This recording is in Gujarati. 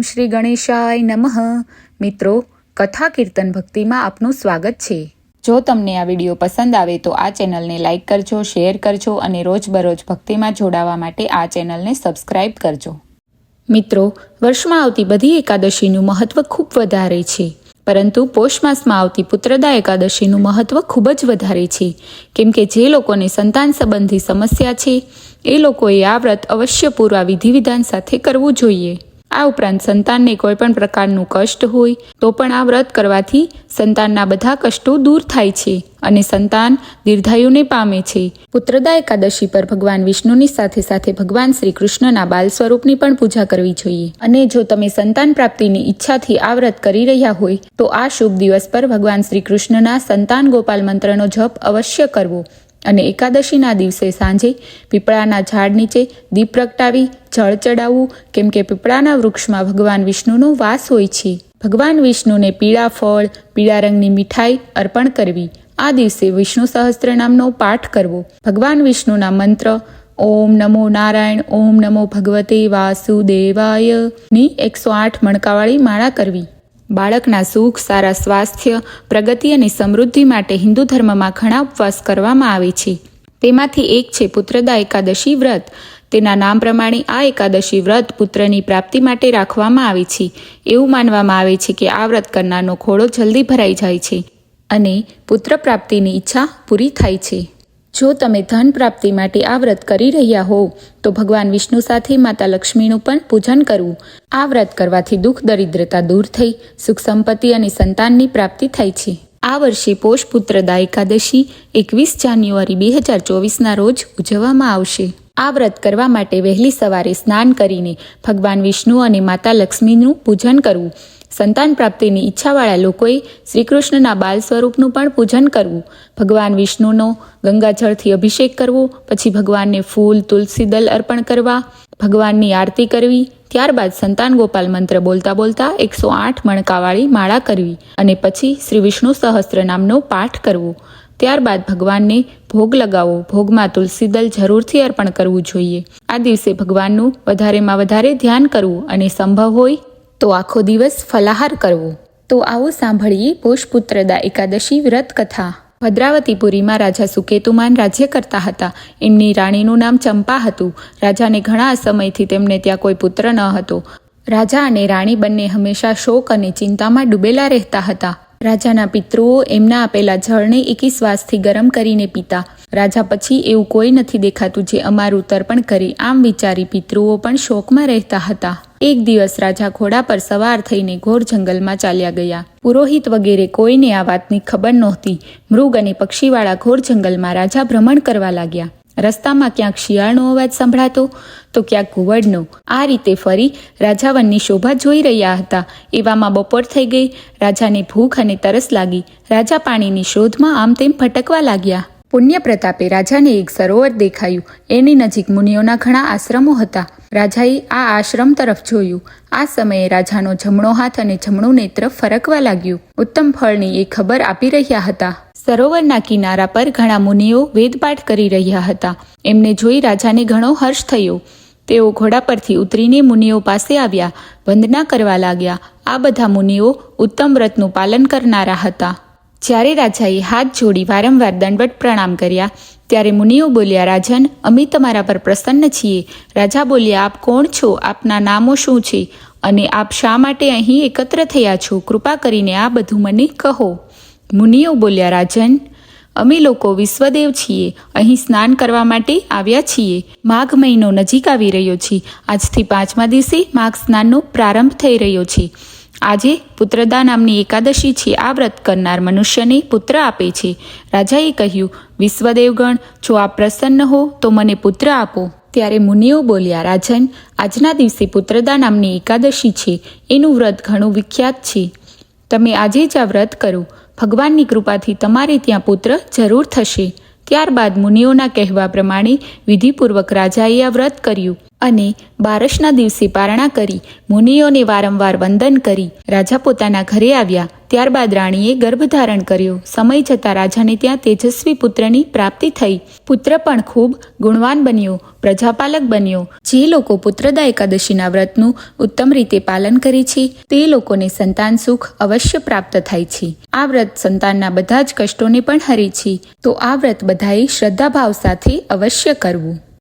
શ્રી ગણેશાય નમઃ. મિત્રો, કથા કીર્તન ભક્તિમાં આપનું સ્વાગત છે. જો તમને આ વીડિયો પસંદ આવે તો આ ચેનલને લાઇક કરજો, શેર કરજો અને રોજબરોજ ભક્તિમાં જોડાવા માટે આ ચેનલને સબસ્ક્રાઇબ કરજો. મિત્રો, વર્ષમાં આવતી બધી એકાદશીનું મહત્વ ખૂબ વધારે છે. પરંતુ પોષ માસમાં આવતી પુત્રદા એકાદશીનું મહત્વ ખૂબ જ વધારે છે. કેમ કે જે લોકોને સંતાન સંબંધી સમસ્યા છે, એ લોકોએ આ વ્રત અવશ્ય પૂરા વિધિ વિધાન સાથે કરવું જોઈએ. આ ઉપરાંત સંતાનને કોઈ પણ પ્રકારનું કષ્ટ હોય, તો પણ આ વ્રત કરવાથી સંતાનના બધા કષ્ટો દૂર થાય છે અને સંતાન દીર્ઘાયુને પામે છે. પુત્રદા એકાદશી પર ભગવાન વિષ્ણુની સાથે સાથે ભગવાન શ્રી કૃષ્ણના બાલ સ્વરૂપની પણ પૂજા કરવી જોઈએ. અને જો તમે સંતાન પ્રાપ્તિની ઈચ્છાથી આ વ્રત કરી રહ્યા હોય, તો આ શુભ દિવસ પર ભગવાન શ્રી કૃષ્ણના સંતાન ગોપાલ મંત્રનો જપ અવશ્ય કરવો. અને એકાદશીના દિવસે સાંજે પીપળાના ઝાડ નીચે દીપ પ્રગટાવી, જળ ચડાવવું, કેમ કે પીપળાના વૃક્ષમાં ભગવાન વિષ્ણુનો વાસ હોય છે. ભગવાન વિષ્ણુને પીળા ફળ, પીળા રંગની મીઠાઈ અર્પણ કરવી. આ દિવસે વિષ્ણુ સહસ્ત્ર નામનો પાઠ કરવો. ભગવાન વિષ્ણુના મંત્ર, ઓમ નમો નારાયણ, ઓમ નમો ભગવતે વાસુદેવાયની એકસો આઠ મણકાવાળી માળા કરવી. બાળકના સુખ, સારા સ્વાસ્થ્ય, પ્રગતિ અને સમૃદ્ધિ માટે હિન્દુ ધર્મમાં ઘણા ઉપવાસ કરવામાં આવે છે. તેમાંથી એક છે પુત્રદા એકાદશી વ્રત. તેના નામ પ્રમાણે આ એકાદશી વ્રત પુત્રની પ્રાપ્તિ માટે રાખવામાં આવે છે. એવું માનવામાં આવે છે કે આ વ્રત કરનારનો ખોળો જલ્દી ભરાઈ જાય છે અને પુત્ર પ્રાપ્તિની ઈચ્છા પૂરી થાય છે. જો તમે ધન પ્રાપ્તિ માટે આ વ્રત કરી રહ્યા હો તો ભગવાન વિષ્ણુ સાથે માતા લક્ષ્મીનું પણ પૂજન કરવું. આ વ્રત કરવાથી દુઃખ, દરિદ્રતા દૂર થઈ, સુખ સંપત્તિ અને સંતાનની પ્રાપ્તિ થાય છે. આ વર્ષે પોષપુત્રદા એકાદશી એકવીસ જાન્યુઆરી બે હજાર ચોવીસના રોજ ઉજવવામાં આવશે. આ વ્રત કરવા માટે વહેલી સવારે સ્નાન કરીને ભગવાન વિષ્ણુ અને માતા લક્ષ્મીનું પૂજન કરવું. સંતાન પ્રાપ્તિની ઈચ્છાવાળા લોકોએ શ્રીકૃષ્ણના બાલ સ્વરૂપનું પણ પૂજન કરવું. ભગવાન વિષ્ણુનો ગંગાજળથી અભિષેક કરવો, પછી ભગવાનને ફૂલ, તુલસી, દલ અર્પણ કરવા, ભગવાનની આરતી કરવી, ત્યારબાદ સંતાન ગોપાલ મંત્ર બોલતા બોલતા એકસો આઠ મણકાવાળી માળા કરવી અને પછી શ્રી વિષ્ણુ સહસ્ત્ર નામનો પાઠ કરવો. ત્યારબાદ ભગવાનને ભોગ લગાવો. ભોગમાં તુલસી દલ જરૂરથી અર્પણ કરવું જોઈએ. આ દિવસે ભગવાનનું વધારેમાં વધારે ધ્યાન કરવું અને સંભવ હોય તો આખો દિવસ ફલાહાર કરવો. તો આવો સાંભળીએ પોષપુત્રદા એકાદશી વ્રત કથા ભદ્રાવતીપુરીમાં રાજા સુકેતુમાન રાજ્ય કરતા હતા. એમની રાણીનું નામ ચંપા હતું. રાજાને ઘણા સમયથી તેમને ત્યાં કોઈ પુત્ર ન હતો. રાજા અને રાણી બંને હંમેશા શોક અને ચિંતામાં ડૂબેલા રહેતા હતા. રાજાના પિતૃઓ એમના આપેલા જળને એકી શ્વાસથી ગરમ કરીને પીતા. રાજા પછી એવું કોઈ નથી દેખાતું જે અમારું તર્પણ કરે, આમ વિચારી પિતૃઓ પણ શોકમાં રહેતા હતા. એક દિવસ રાજા ઘોડા પર સવાર થઈને ઘોર જંગલમાં ચાલ્યા ગયા. પુરોહિત વગેરે કોઈને આ વાતની ખબર નહોતી. મૃગ અને પક્ષીવાળા ઘોર જંગલમાં રાજા ભ્રમણ કરવા લાગ્યા. રસ્તામાં ક્યાંક શિયાળનો અવાજ સંભળાતો, તો ક્યાંક ઘુવડનો આ રીતે ફરી રાજાવનની શોભા જોઈ રહ્યા હતા. એવામાં બપોર થઈ ગઈ. રાજાને ભૂખ અને તરસ લાગી. રાજા પાણીની શોધમાં આમ તેમ ભટકવા લાગ્યા. પુણ્ય પ્રતાપે રાજાને એક સરોવર દેખાયું. એની નજીક મુનિઓના ઘણા આશ્રમો હતા. રાજાએ આ આશ્રમ તરફ જોયું. આ સમયે રાજાનો જમણો હાથ અને જમણું નેત્ર ફરકવા લાગ્યું. ઉત્તમ ફળની એ ખબર આપી રહ્યા હતા. સરોવરના કિનારા પર ઘણા મુનિઓ વેદપાઠ કરી રહ્યા હતા. એમને જોઈ રાજાને ઘણો હર્ષ થયો. તેઓ ઘોડા પરથી ઉતરીને મુનિઓ પાસે આવ્યા, વંદના કરવા લાગ્યા. આ બધા મુનિઓ ઉત્તમ વ્રતનું પાલન કરનારા હતા. જ્યારે રાજાએ હાથ જોડી વારંવાર દંડવટ પ્રણામ કર્યા, ત્યારે મુનિઓ બોલ્યા, રાજન, અમે તમારા પર પ્રસન્ન છીએ. રાજા બોલ્યા, આપ કોણ છો? આપના નામો શું છે? અને આપ શા માટે અહીં એકત્ર થયા છો? કૃપા કરીને આ બધું મને કહો. મુનિઓ બોલ્યા, રાજન, અમે લોકો વિશ્વદેવ છીએ. અહીં સ્નાન કરવા માટે આવ્યા છીએ. માઘ મહિનો નજીક આવી રહ્યો છે. આજથી પાંચમા દિવસે માઘ સ્નાનનો પ્રારંભ થઈ રહ્યો છે. આજે પુત્રદા નામની એકાદશી છે. આ વ્રત કરનાર મનુષ્યને પુત્ર આપે છે. રાજાએ કહ્યું, વિશ્વદેવગણ, જો આપ પ્રસન્ન હો, તો મને પુત્ર આપો. ત્યારે મુનિઓ બોલ્યા, રાજન, આજના દિવસે પુત્રદા નામની એકાદશી છે. એનું વ્રત ઘણું વિખ્યાત છે. તમે આજે જ આ વ્રત કરો. ભગવાનની કૃપાથી તમારે ત્યાં પુત્ર જરૂર થશે. ત્યારબાદ મુનિઓના કહેવા પ્રમાણે વિધિપૂર્વક રાજાએ આ વ્રત કર્યું. અને બારસના દિવસે પારણા કરી, મુનિઓને વારંવાર વંદન કરી, રાજા પોતાના ઘરે આવ્યા. ત્યારબાદ રાણીએ ગર્ભધારણ કર્યો. સમય જતાં રાજાને ત્યાં તેજસ્વી પુત્રની પ્રાપ્તિ થઈ. પુત્ર પણ ખૂબ ગુણવાન બન્યો, પ્રજાપાલક બન્યો. જે લોકો પુત્રદા એકાદશીના વ્રતનું ઉત્તમ રીતે પાલન કરે છે, તે લોકોને સંતાન સુખ અવશ્ય પ્રાપ્ત થાય છે. આ વ્રત સંતાનના બધા જ કષ્ટોને પણ હરે છે. તો આ વ્રત બધાએ શ્રદ્ધાભાવ સાથે અવશ્ય કરવું.